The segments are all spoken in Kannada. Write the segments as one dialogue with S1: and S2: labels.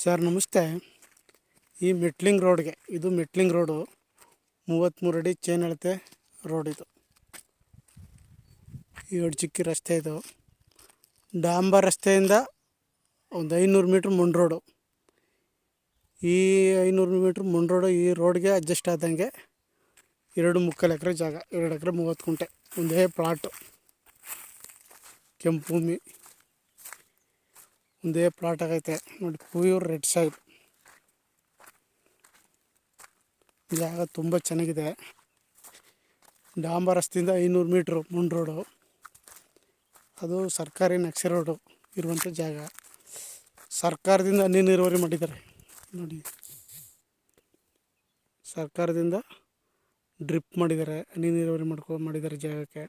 S1: ಸರ್ ನಮಸ್ತೆ. ಈ ಮೆಟ್ಲಿಂಗ್ ರೋಡ್ಗೆ, ಇದು ಮೆಟ್ಲಿಂಗ್ ರೋಡು ಮೂವತ್ತ್ಮೂರು ಅಡಿ ಚೇನ್ ಅಳತೆ ರೋಡ್ ಇದು. ಎರಡು ಚಿಕ್ಕಿ ರಸ್ತೆ ಇದು. ಡಾಂಬರ್ ರಸ್ತೆಯಿಂದ ಒಂದು ಐನೂರು ಮೀಟ್ರ್ ಮುಂಡ್ ರೋಡು. ಈ ಐನೂರು ಮೀಟ್ರ್ ಮುಂಡ್ ರೋಡು, ಈ ರೋಡ್ಗೆ ಅಡ್ಜಸ್ಟ್ ಆದಂಗೆ ಎರಡು ಮುಕ್ಕಾಲು ಎಕರೆ ಜಾಗ, ಎರಡು ಎಕರೆ ಮೂವತ್ತು ಕುಂಟೆ ಒಂದೇ ಪ್ಲಾಟು. ಕೆಂಪು ಭೂಮಿ. ಒಂದೇ ಪ್ಲಾಟ್ ಆಗೈತೆ. ನೋಡಿ ಪ್ಯೂರ್ ರೆಡ್ ಸೈಡ್ ಜಾಗ ತುಂಬ ಚೆನ್ನಾಗಿದೆ. ಡಾಂಬರ್ ರಸ್ತೆಯಿಂದ ಐನೂರು ಮೀಟ್ರು ಮುಂಡ್ ರೋಡು. ಅದು ಸರ್ಕಾರಿ ನಕ್ಷೆ ರೋಡು ಇರುವಂಥ ಜಾಗ. ಸರ್ಕಾರದಿಂದ ಹನಿ ನೀರಾವರಿ ಮಾಡಿದ್ದಾರೆ. ನೋಡಿ. ಸರ್ಕಾರದಿಂದ ಡ್ರಿಪ್ ಮಾಡಿದ್ದಾರೆ, ಹನಿ ನೀರಾವರಿ ಮಾಡ್ಕೊ, ಮಾಡಿದ್ದಾರೆ ಜಾಗಕ್ಕೆ.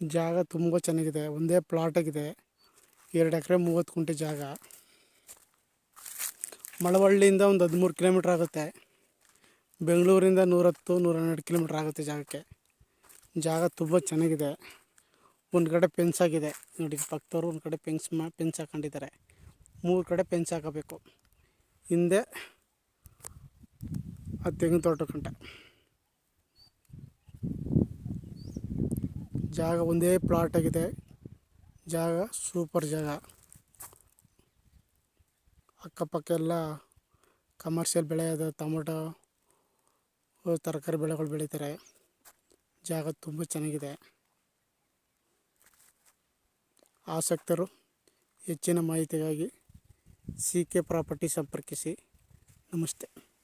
S1: ಜಾಗ ತುಂಬ ಚೆನ್ನಾಗಿದೆ, ಒಂದೇ ಪ್ಲಾಟ್ ಆಗಿದೆ. ಎರಡು ಎಕರೆ ಮೂವತ್ತು ಕುಂಟೆ ಜಾಗ. ಮಳವಳ್ಳಿಯಿಂದ ಒಂದು ಹದಿಮೂರು ಕಿಲೋಮೀಟ್ರ್ ಆಗುತ್ತೆ. ಬೆಂಗಳೂರಿಂದ ನೂರತ್ತು ನೂರ ಹನ್ನೆರಡು ಕಿಲೋಮೀಟ್ರ್ ಆಗುತ್ತೆ ಜಾಗಕ್ಕೆ. ಜಾಗ ತುಂಬ ಚೆನ್ನಾಗಿದೆ. ಒಂದು ಕಡೆ ಪೆನ್ಸ್ ಆಗಿದೆ. ನೋಡಿ, ಪಕ್ಕದವ್ರು ಒಂದು ಕಡೆ ಪೆನ್ಸ್ ಮಾ ಪೆನ್ಸ್ ಹಾಕೊಂಡಿದ್ದಾರೆ. ಮೂರು ಕಡೆ ಪೆನ್ಸ್ ಹಾಕಬೇಕು. ಹಿಂದೆ ಆ ತೆಂಗಿನ ತೋಟ ಕಂಟ ಜಾಗ ಒಂದೇ ಪ್ಲಾಟ್ ಆಗಿದೆ. ಜಾಗ ಸೂಪರ್ ಜಾಗ. ಅಕ್ಕಪಕ್ಕ ಎಲ್ಲ ಕಮರ್ಷಿಯಲ್ ಬೆಳೆ ಅದ ಟೊಮೊಟೊ, ತರಕಾರಿ ಬೆಳೆಗಳು ಬೆಳೀತಾರೆ. ಜಾಗ ತುಂಬ ಚೆನ್ನಾಗಿದೆ. ಆಸಕ್ತರು ಹೆಚ್ಚಿನ ಮಾಹಿತಿಗಾಗಿ ಸಿ ಕೆ ಪ್ರಾಪರ್ಟಿ ಸಂಪರ್ಕಿಸಿ. ನಮಸ್ತೆ.